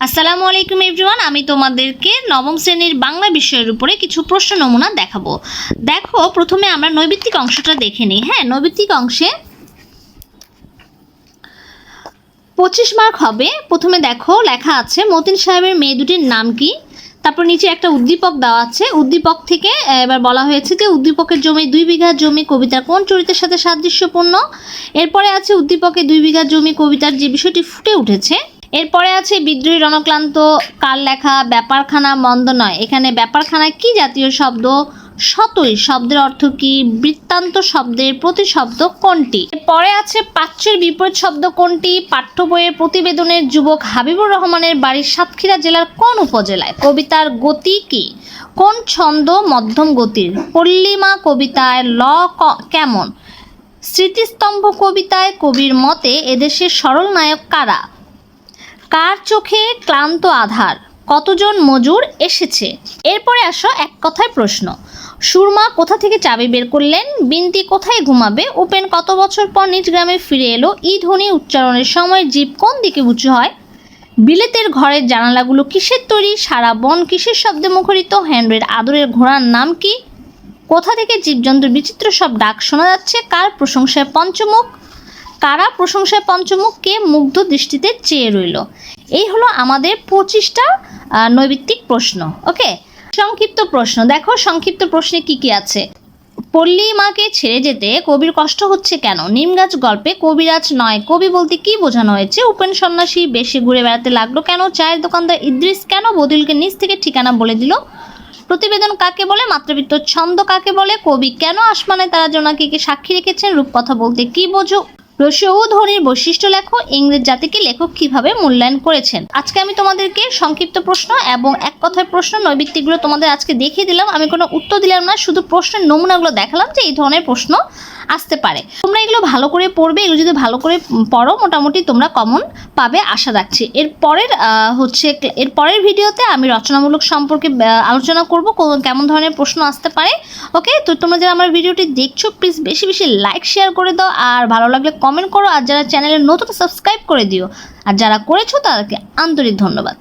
আসসালামু আলাইকুম এভরিওয়ান, আমি তোমাদেরকে নবম শ্রেণির বাংলা বিষয়ের উপরে কিছু প্রশ্ন নমুনা দেখাবো। দেখো, প্রথমে আমরা নৈবিত্তিক অংশটা দেখে নিই হ্যাঁ? নৈবিত্তিক অংশে পঁচিশ মার্ক হবে। প্রথমে দেখো, লেখা আছে, মতিন সাহেবের মেয়ে দুটির নাম কি? তারপর নিচে একটা উদ্দীপক দেওয়া আছে। উদ্দীপক থেকে এবার বলা হয়েছে যে উদ্দীপকের জমি দুই বিঘা জমি কবিতার কোন চরিত্রের সাথে সাদৃশ্যপূর্ণ? এরপরে আছে উদ্দীপকে দুই বিঘা জমি কবিতার যে বিষয়টি ফুটে উঠেছে এরপরে আছে বিদ্রোহী রণক্লান্ত কার লেখা ব্যাপারখানা মন্দ নয় এখানে ব্যাপারখানা কি জাতীয় শব্দ? সতই শব্দের অর্থ কি? বৃত্তান্ত শব্দের প্রতিশব্দ কোনটি? পরে আছে পাচ্যের বিপরীত শব্দ কোনটি? পাঠ্য বইয়ের প্রতিবেদনের যুবক হাবিবুর রহমানের বাড়ি সাতক্ষীরা জেলার কোন উপজেলায়? কবিতার গতি কি? কোন ছন্দ মধ্যম গতির? পল্লিমা কবিতায় ল কেমন? স্মৃতিস্তম্ভ কবিতায় কবির মতে এদেশের সরল নায়ক কারা? কার চোখে ক্লান্ত আধার? কতজন মজুর এসেছে? এরপরে আসো এক কথায় প্রশ্ন। সুরমা কোথা থেকে চাবি বের করলেন? বিনতি কোথায় ঘুমাবে? উপেন কত বছর পর নিজ গ্রামে ফিরে এলো? ই ধ্বনি উচ্চারণের সময় জীব কোন দিকে উঁচু হয়? বিলেতের ঘরের জানালাগুলো কিসের তৈরি? সারা বন কিসের শব্দে মুখরিত? হেনরির আদরের ঘোড়ার নাম কি? কোথা থেকে জীবজন্তুর বিচিত্র সব ডাক শোনা যাচ্ছে? কার প্রশংসায় পঞ্চমুখ? কারা প্রশংসায় পঞ্চমুখ কে মুগ্ধ দৃষ্টিতে চেয়ে রইল? এই হলো আমাদের পঁচিশটা নৈবিত্তিক প্রশ্ন, ওকে? সংক্ষিপ্ত প্রশ্ন, দেখো সংক্ষিপ্ত প্রশ্নে কি কি আছে। পল্লী মাকে ছেড়ে যেতে কবির কষ্ট হচ্ছে কেন? নিমগাছ গল্পে কবিরাজ নয়। কবি বলতে কি বোঝানো হয়েছে? উপেন সন্ন্যাসী বেশি ঘুরে বেড়াতে লাগল কেন? চায়ের দোকানদার ইদ্রিস কেন বদিলকে নিজ থেকে ঠিকানা বলে দিল? প্রতিবেদন কাকে বলে? মাত্রাবৃত্ত ছন্দ কাকে বলে? কবি কেন আসমানে তারা জোনাকিকে সাক্ষী রেখেছেন? রূপকথা বলতে কি বোঝো? রসিও ধ্বনির বৈশিষ্ট্য লেখো, ইংরেজ জাতিকে লেখক কীভাবে মূল্যায়ন করেছেন? আজকে আমি তোমাদেরকে সংক্ষিপ্ত প্রশ্ন এবং এক কথায় প্রশ্ন নৈবিত্তিকগুলো তোমাদের আজকে দেখিয়ে দিলাম। আমি কোনো উত্তর দিলাম না, শুধু প্রশ্নের নমুনাগুলো দেখালাম যে এই ধরনের প্রশ্ন আসতে পারে। তোমরা এগুলো ভালো করে পড়বে, এগুলো যদি ভালো করে পড়ো, মোটামুটি তোমরা কমন পাবে আশা রাখছি। এর পরের হচ্ছে এর পরের ভিডিওতে আমি রচনামূলক সম্পর্কে আলোচনা করব কেমন ধরনের প্রশ্ন আসতে পারে। ওকে? তো তোমরা যারা আমার ভিডিওটি দেখছ প্লিজ বেশি বেশি লাইক শেয়ার করে দাও। আর ভালো লাগলে কমেন্ট করো আর যারা চ্যানেলে নতুন সাবস্ক্রাইব করে দিও। আর যারা করেছ তাদেরকে আন্তরিক ধন্যবাদ।